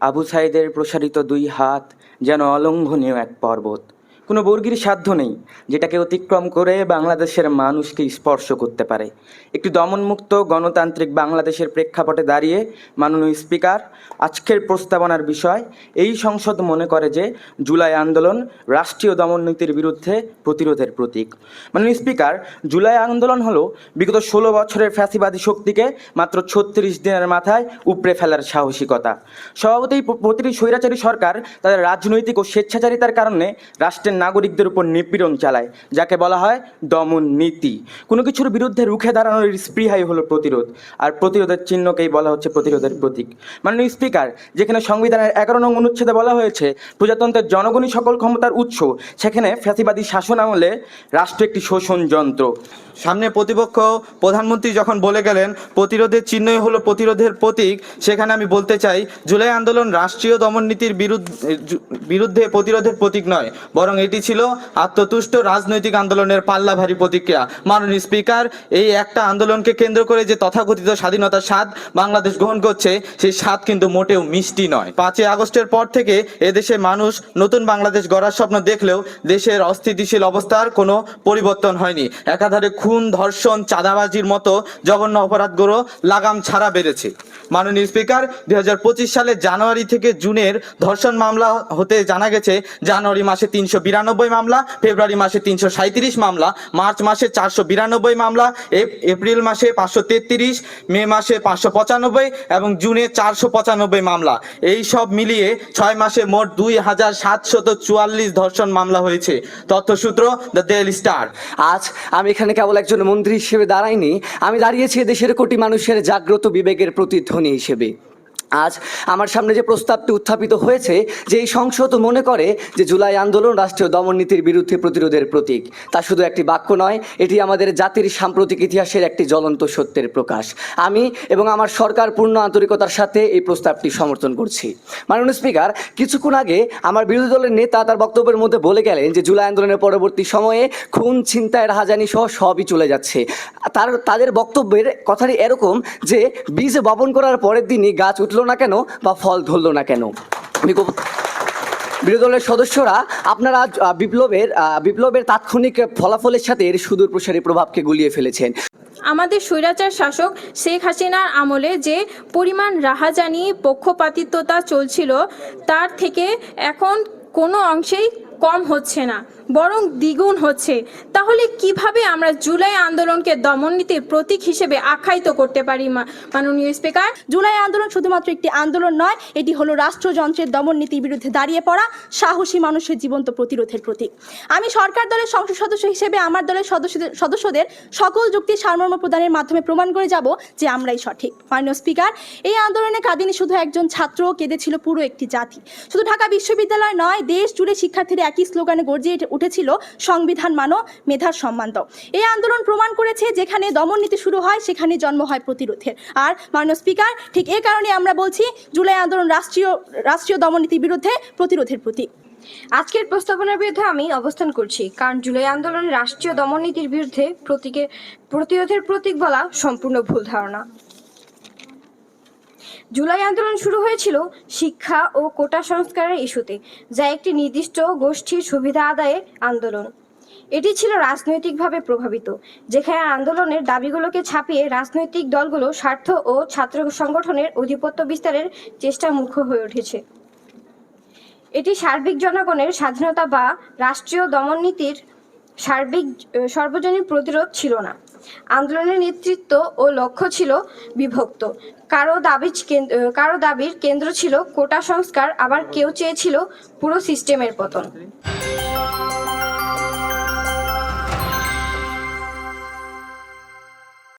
আবু সাইদের প্রসারিত দুই হাত যেন অলঙ্ঘনীয় এক পর্বত। কোনো বর্গীর সাধ্য নেই, যেটাকে অতিক্রম করে বাংলাদেশের মানুষকে স্পর্শ করতে পারে। একটি দমনমুক্ত গণতান্ত্রিক বাংলাদেশের প্রেক্ষাপটে দাঁড়িয়ে, মাননীয় স্পিকার, আজকের প্রস্তাবনার বিষয় এই সংসদ মনে করে যে জুলাই আন্দোলন রাষ্ট্রীয় দমননীতির বিরুদ্ধে প্রতিরোধের প্রতীক। মাননীয় স্পিকার, জুলাই আন্দোলন হলো বিগত ষোলো বছরের ফ্যাসিবাদী শক্তিকে মাত্র ছত্রিশ দিনের মাথায় উপড়ে ফেলার সাহসিকতা। স্বভাবতই প্রতিটি স্বৈরাচারী সরকার তাদের রাজনৈতিক ও স্বেচ্ছাচারিতার কারণে রাষ্ট্রের নাগরিকদের উপর নিপীড়ন চালায়, যাকে বলা হয় দমন নীতি। কোনো কিছুর বিরুদ্ধে রুখে দাঁড়ানোর স্পৃহাই হলো প্রতিরোধ, আর প্রতিরোধের চিহ্নকেই বলা হচ্ছে প্রতিরোধের প্রতীক। মাননীয় স্পিকার, যেখানে সংবিধানের এগারো নং অনুচ্ছেদে বলা হয়েছে, প্রজাতন্ত্রের জনগণই সকল ক্ষমতার উৎস, সেখানে ফ্যাসিবাদী শাসন আমলে রাষ্ট্র একটি শোষণ যন্ত্র। সামনে প্রতিপক্ষ প্রধানমন্ত্রী যখন বলে গেলেন, প্রতিরোধের চিহ্নই হলো প্রতিরোধের প্রতীক, সেখানে আমি বলতে চাই, জুলাই আন্দোলন রাষ্ট্রীয় দমননীতির বিরুদ্ধে বিরুদ্ধে প্রতিরোধের প্রতীক নয়, বরং এটি ছিল আত্মতুষ্ট রাজনৈতিক আন্দোলনের পাল্লাভারী প্রতিক্রিয়া। মাননীয় স্পিকার, এই একটা আন্দোলনকে কেন্দ্র করে যে তথাকথিত স্বাধীনতার স্বাদ বাংলাদেশ গ্রহণ করছে, সেই স্বাদ কিন্তু মোটেও মিষ্টি নয়। পাঁচই আগস্টের পর থেকে এদেশে মানুষ নতুন বাংলাদেশ গড়ার স্বপ্ন দেখলেও দেশের অস্থিতিশীল অবস্থার কোনো পরিবর্তন হয়নি। একাধারে খুন, ধর্ষণ, চাঁদাবাজির মতো জঘন্য অপরাধগুলো লাগাম ছাড়া বেড়েছে। মাননীয় স্পিকার, দুই সালের জানুয়ারি থেকে জুনের ধর্ষণ মামলা হতে জানা গেছে, জানুয়ারি মাসে তিনশো বিরানব্বই মামলা, ফেব্রুয়ারি মাসে তিনশো মামলা, মার্চ মাসে চারশো বিরানব্বই মামলা, এপ- এপ্রিল মাসে পাঁচশো তেত্রিশ, মে মাসে পাঁচশো পঁচানব্বই এবং জুনে চারশো পঁচানব্বই মামলা। এই সব মিলিয়ে ছয় মাসে মোট দুই হাজার সাতশত চুয়াল্লিশ ধর্ষণ মামলা হয়েছে। তথ্যসূত্র দ্য ডেল স্টার। আজ আমি এখানে কেবল একজন মন্ত্রী হিসেবে দাঁড়াইনি, আমি দাঁড়িয়েছি দেশের কোটি মানুষের জাগ্রত বিবেকের প্রতিধ্বনি হিসেবে। আজ আমার সামনে যে প্রস্তাবটি উত্থাপিত হয়েছে যে এই সংসদ মনে করে যে জুলাই আন্দোলন রাষ্ট্রীয় দমননীতির বিরুদ্ধে প্রতিরোধের প্রতীক। তা শুধু একটি বাক্য নয়, এটি আমাদের জাতির সাম্প্রতিক ইতিহাসের একটি জ্বলন্ত সত্যের প্রকাশ। আমি এবং আমার সরকার পূর্ণ আন্তরিকতার সাথে এই প্রস্তাবটি সমর্থন করছি। মাননীয় স্পিকার, কিছুক্ষণ আগে আমার বিরোধী দলের নেতা তার বক্তব্যের মধ্যে বলে গেলেন যে জুলাই আন্দোলনের পরবর্তী সময়ে খুন ছিনতাই রাহাজানি সহ সবই চলে যাচ্ছে। তার, তাদের বক্তব্যের কথাটি এরকম যে বীজ বপন করার পরের দিনই গাছ উঠল না কেন বা ফল ধরলো না কেন? বিরোধী দলের সদস্যরা, আপনারা বিপ্লবের বিপ্লবের তাৎক্ষণিক ফলাফলের সাথে এর সুদূর প্রসারী প্রভাবকে গুলিয়ে ফেলেছেন। আমাদের স্বৈরাচার শাসক শেখ হাসিনার আমলে যে পরিমাণ রাহাজানি, পক্ষপাতিত্বতা চলছিল, তার থেকে এখন কোনো অংশেই কম হচ্ছে না। বরং দ্বিগুণ হচ্ছে। তাহলে কীভাবে আমরা জুলাই আন্দোলনকে দমননীতির প্রতীক হিসেবে আখ্যায়িত করতে পারি মাননীয় স্পিকার? জুলাই আন্দোলন শুধুমাত্র একটি আন্দোলন নয়, এটি হলো রাষ্ট্রযন্ত্রের দমন নীতির বিরুদ্ধে দাঁড়িয়ে পড়া সাহসী মানুষের জীবন্ত প্রতিরোধের প্রতীক। আমি সরকার দলের সংসদ সদস্য হিসেবে আমার দলের সদস্যদের সদস্যদের সকল যুক্তির সারমর্ম প্রদানের মাধ্যমে প্রমাণ করে যাব যে আমরাই সঠিক। মাননীয় স্পিকার, এই আন্দোলনে কাঁদিনি শুধু একজন ছাত্র কেঁদেছিল পুরো একটি জাতি। শুধু ঢাকা বিশ্ববিদ্যালয় নয়, দেশ জুড়ে শিক্ষার্থীরা একই স্লোগানে গর্জিয়ে উঠেছিল সংবিধান মানো, মেধার সম্মান দাও। এই আন্দোলন প্রমাণ করেছে যেখানে দমন নীতি শুরু হয়, সেখানে জন্ম হয় প্রতিরোধের। আর মাননীয় স্পিকার, ঠিক এ কারণে আমরা বলছি, জুলাই আন্দোলন রাষ্ট্রীয় রাষ্ট্রীয় দমন নীতির বিরুদ্ধে প্রতিরোধের প্রতীক। আজকের প্রস্তাবনার বিরুদ্ধে আমি অবস্থান করছি, কারণ জুলাই আন্দোলন রাষ্ট্রীয় দমননীতির বিরুদ্ধে প্রতীকে প্রতিরোধের প্রতীক বলা সম্পূর্ণ ভুল ধারণা। জুলাই আন্দোলন শুরু হয়েছিল শিক্ষা ও কোটা সংস্কারের ইস্যুতে, যা একটি নির্দিষ্ট গোষ্ঠীর সুবিধা আদায়ের আন্দোলন। এটি ছিল রাজনৈতিকভাবে প্রভাবিত, যেখানে আন্দোলনের দাবিগুলোকে ছাপিয়ে রাজনৈতিক দলগুলো স্বার্থ ও ছাত্র সংগঠনের আধিপত্য বিস্তারের চেষ্টা মুখ্য হয়ে উঠেছে। এটি সার্বিক জনগণের স্বাধীনতা বা রাষ্ট্রীয় দমননীতির সার্বিক সর্বজনীন প্রতিরোধ ছিল না। আন্দোলনের নেতৃত্ব ও লক্ষ্য ছিল বিভক্ত। কারও দাবি কারও দাবির কেন্দ্র ছিল কোটা সংস্কার, আবার কেউ চেয়েছিল পুরো সিস্টেমের পতন।